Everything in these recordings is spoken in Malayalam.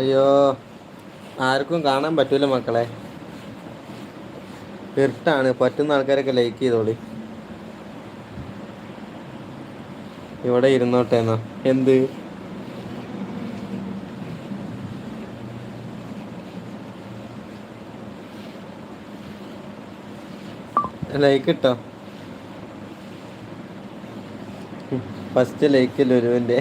അയ്യോ ആർക്കും കാണാൻ പറ്റൂല മക്കളെ. ഇരുട്ടാണ്. പറ്റുന്ന ആൾക്കാരൊക്കെ ലൈക്ക് ചെയ്തോളി. ഇവിടെ ഇരുന്നോട്ടെ എന്നാ. എന്ത്? ലൈക്ക് ഇട്ടോ? ഫസ്റ്റ് ലൈക്കില്ല ലുരുവിന്റെ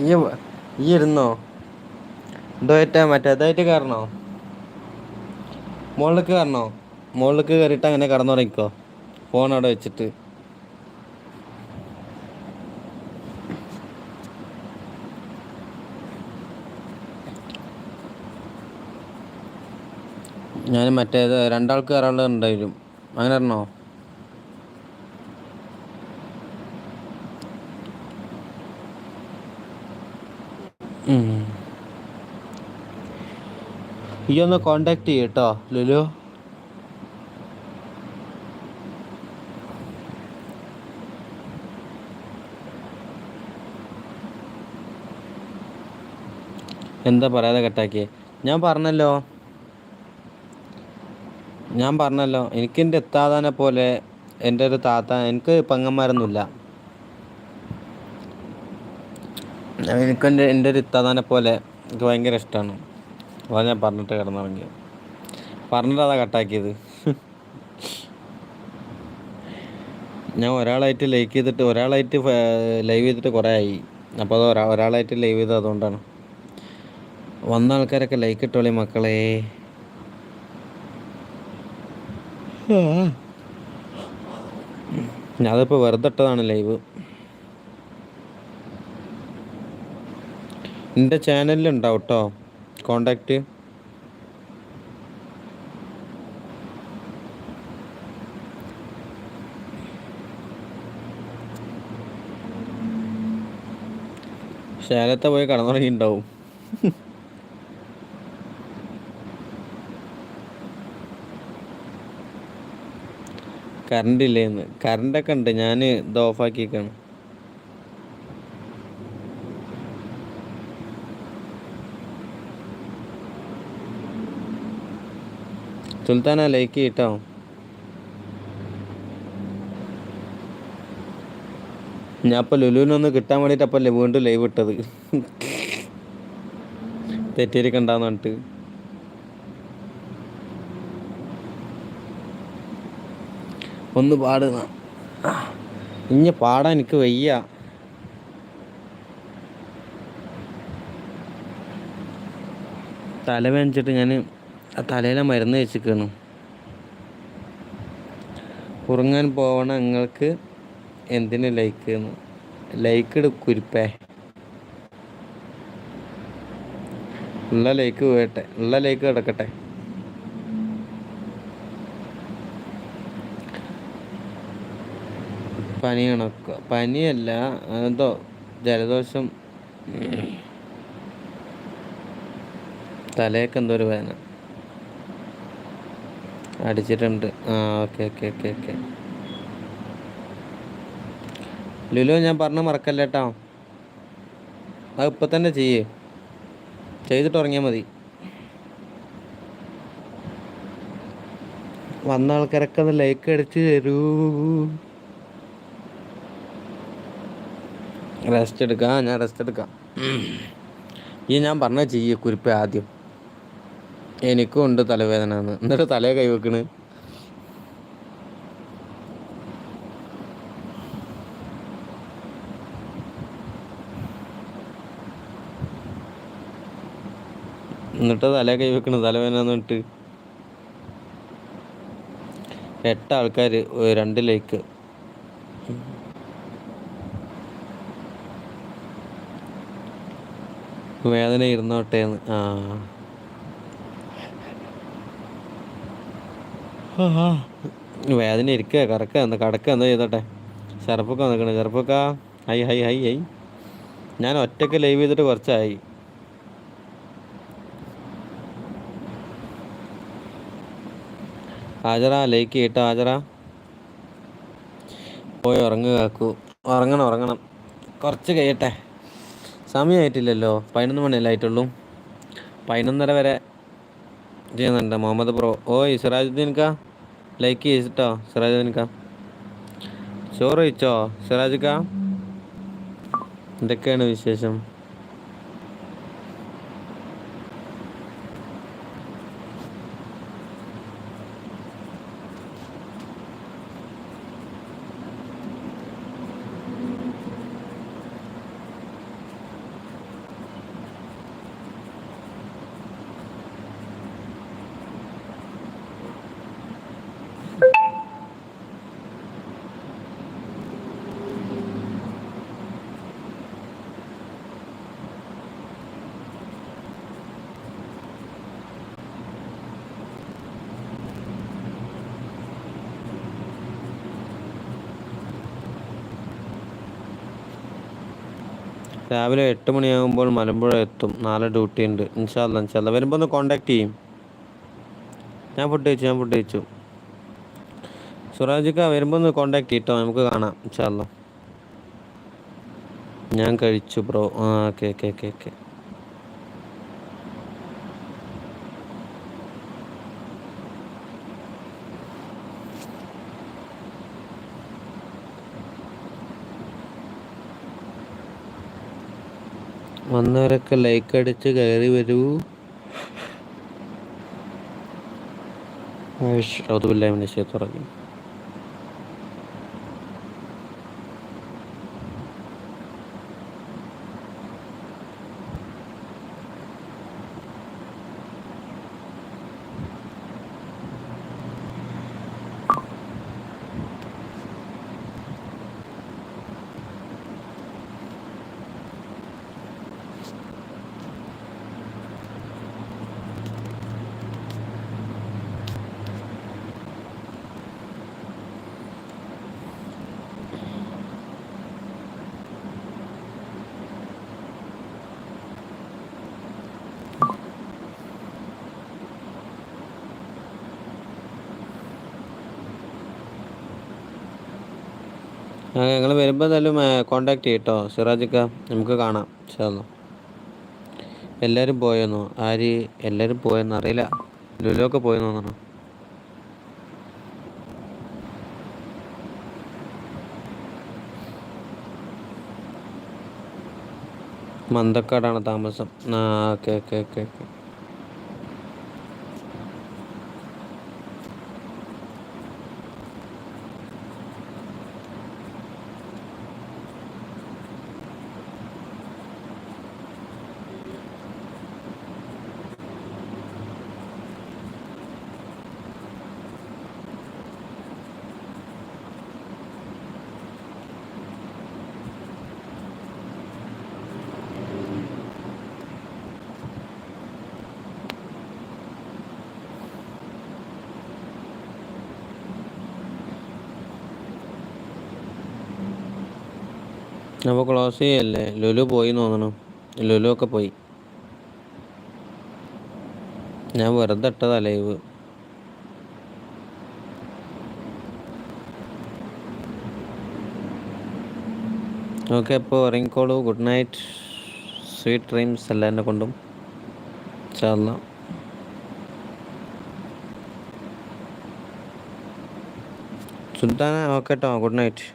ഈ ഈ ഇരുന്നോ? എന്തോ മറ്റേ കയറണോ മുകളിലേക്ക് കയറണോ മുകളിലേക്ക് കയറിയിട്ട് അങ്ങനെ കടന്നുറങ്ങിക്കോ. ഫോൺ അവിടെ വെച്ചിട്ട്. ഞാൻ മറ്റേത് രണ്ടാൾക്ക് കയറാനുള്ളത് ഉണ്ടായിരുന്നു അങ്ങനെ പറഞ്ഞോ ഈ ഒന്ന് കോണ്ടാക്ട് ചെയ്യട്ടോ ലുലു. എന്താ പറയാതെ കട്ടാക്കിയേ? ഞാൻ പറഞ്ഞല്ലോ. ഞാൻ പറഞ്ഞല്ലോ എനിക്കെന്റെ എത്താതാനെ പോലെ എന്റെ ഒരു താത്ത എനിക്ക് പെങ്ങന്മാരൊന്നുമില്ല. എനിക്കെന്റെ എന്റെ എന്റെ ഒരു ഇത്താതാനെ പോലെ എനിക്ക് ഭയങ്കര ഇഷ്ടമാണ് അതാ ഞാൻ പറഞ്ഞിട്ട് കിടന്നിറങ്ങിയത് പറഞ്ഞിട്ട് അതാ കട്ടാക്കിയത്. ഞാൻ ഒരാളായിട്ട് ലൈക്ക് ചെയ്തിട്ട് ഒരാളായിട്ട് ലൈവ് ചെയ്തിട്ട് കുറേ ആയി. അപ്പോൾ അത് ഒരാ ഒരാളായിട്ട് ലൈവ് ചെയ്തത് അതുകൊണ്ടാണ്. വന്ന ആൾക്കാരൊക്കെ ലൈക്ക് ഇട്ടോളി മക്കളെ. അതിപ്പോൾ വെറുതെ ഇട്ടതാണ് ലൈവ്. എന്റെ ചാനലിലുണ്ടാവും കേട്ടോ? കോണ്ടാക്റ്റ് ശാലത്തെ പോയി കടന്നുറങ്ങിയിട്ടുണ്ടാവും. കറണ്ട് ഇല്ലേന്ന്. കറണ്ടൊക്കെ ഉണ്ട്. ഞാൻ ഇത് ഓഫാക്കിയേക്കാണ് സുൽത്താന ലൈക്ക് ചെയ്യട്ടോ. ഞാൻ ഇപ്പോൾ ലുലുവിനൊന്ന് കിട്ടാൻ വേണ്ടിയിട്ടപ്പല്ലേ വീണ്ടും ലൈവ് ഇട്ടത്. തെറ്റിയിരിക്കണ്ടെന്ന് പറഞ്ഞിട്ട്. ഒന്ന് പാടുന്ന ഇനി പാടാൻ എനിക്ക് വയ്യ. തലവേനിച്ചിട്ട് ഞാൻ തലയിലെ മരുന്ന് വെച്ചിരിക്കുന്നു ഉറങ്ങാൻ പോവണ നിങ്ങൾക്ക് എന്തിന് ലൈക്ക് ലൈക്ക് എടുക്കുരിപ്പേ കുരിപ്പേ. ഉള്ള ലൈക്ക് പോയട്ടെ ഉള്ള ലൈക്ക് കിടക്കട്ടെ. പനി കണക്കുക പനിയല്ല എന്തോ ജലദോഷം. തലയൊക്കെ എന്തോ ഒരു വേദന. അടിച്ചിട്ടുണ്ട്. ആ okay okay okay okay. Lulu ഞാൻ പറഞ്ഞ മറക്കല്ല കേട്ടോ അത് ഇപ്പം തന്നെ ചെയ്യേ. ചെയ്തിട്ട് ഉറങ്ങിയാൽ മതി. വന്ന ആൾക്കാരൊക്കെ ഒന്ന് ലൈക്ക് അടിച്ച് തരൂ. റെസ്റ്റ് എടുക്കാം. ഞാൻ റെസ്റ്റ് എടുക്കാം. ഈ ഞാൻ പറഞ്ഞ ചെയ്യേ കുരിപ്പ് ആദ്യം. എനിക്കും ഉണ്ട് തലവേദന എന്ന്. എന്നിട്ട് തലയെ കൈവെക്കണ് എന്നിട്ട് തല കൈവെക്കണ് തലവേദന എന്നിട്ട് എട്ട് ആൾക്കാർ രണ്ട് ലൈക്ക്. വേദന ഇരുന്നോട്ടേന്ന് ആ. വേദന ഇരിക്കുക കറക്കുക എന്താ കടക്കുക എന്താ ചെയ്തോട്ടെ? ചെറുപ്പൊക്കെ നിൽക്കണേ ചെറുപ്പൊക്ക ഹൈ ഹൈ ഹൈ ഹൈ. ഞാൻ ഒറ്റയ്ക്ക് ലൈവ് ചെയ്തിട്ട് കുറച്ചായി. ഹാജറ ലൈക്ക് ചെയ്യട്ടോ ഹാജറ. പോയി ഉറങ്ങുക കാക്കു ഉറങ്ങണം ഉറങ്ങണം. കുറച്ച് കഴിയട്ടെ. സമയമായിട്ടില്ലല്ലോ പതിനൊന്ന് മണിയല്ലേ ആയിട്ടുള്ളൂ. പതിനൊന്നര വരെ ചെയ്യുന്നുണ്ട് മുഹമ്മദ് പ്രോ. ഓ ഓയ് സിറാജുദ്ദീൻക്ക ലൈക്ക് ചെയ്തിട്ടോ സിറാജ് നിനക്ക ചോറ് കഴിച്ചോ സിറാജിക്ക എന്തൊക്കെയാണ് വിശേഷം? രാവിലെ എട്ട് മണിയാകുമ്പോൾ മലമ്പുഴ എത്തും. നാളെ ഡ്യൂട്ടി ഉണ്ട്. ഇൻഷാല്ല ഇൻഷാല്ല വരുമ്പോൾ ഒന്ന് കോണ്ടാക്ട് ചെയ്യും. ഞാൻ ഫുഡ് ഞാൻ ഫുഡ് കഴിച്ചു. സുറാജിക്ക വരുമ്പോൾ ഒന്ന് കോണ്ടാക്ട് ചെയ്യട്ടോ. നമുക്ക് കാണാം. ഇൻഷാല്ല ഞാൻ കഴിച്ചു ബ്രോ ആ ഓക്കെ ഓക്കെ ഓക്കെ ഓക്കെ വന്നവരൊക്കെ ലൈക്ക് അടിച്ച് കയറി വരൂ. അതുമില്ല ശേത്തുറങ്ങി ഞങ്ങൾ വരുമ്പോൾ എന്തായാലും കോണ്ടാക്ട് ചെയ്യട്ടോ. സിറാജിക്ക നമുക്ക് കാണാം. ചേർന്നു എല്ലാവരും പോയെന്നോ? ആര് എല്ലാവരും പോയെന്ന്? അറിയില്ല. ലുലുവൊക്കെ പോയെന്ന് തോന്നണം മന്തക്കാടാണ് താമസം. ആ ഓക്കെ ഓക്കെ ഓക്കെ ഓക്കെ. അപ്പോൾ ക്ലോസ് ചെയ്യല്ലേ? ലുലു പോയി തോന്നണം. ലുലു ഒക്കെ പോയി. ഞാൻ വെറുതെ ഇട്ടതാ ലൈവ്. ഓക്കെ അപ്പോൾ ഇറങ്ങിക്കോളൂ ഗുഡ് നൈറ്റ്. സ്വീറ്റ് ഡ്രീംസ് എല്ലാവരെ കൊണ്ടും. ചാർന്ന സുൽത്താന ഓക്കെ കേട്ടോ ഗുഡ് നൈറ്റ്.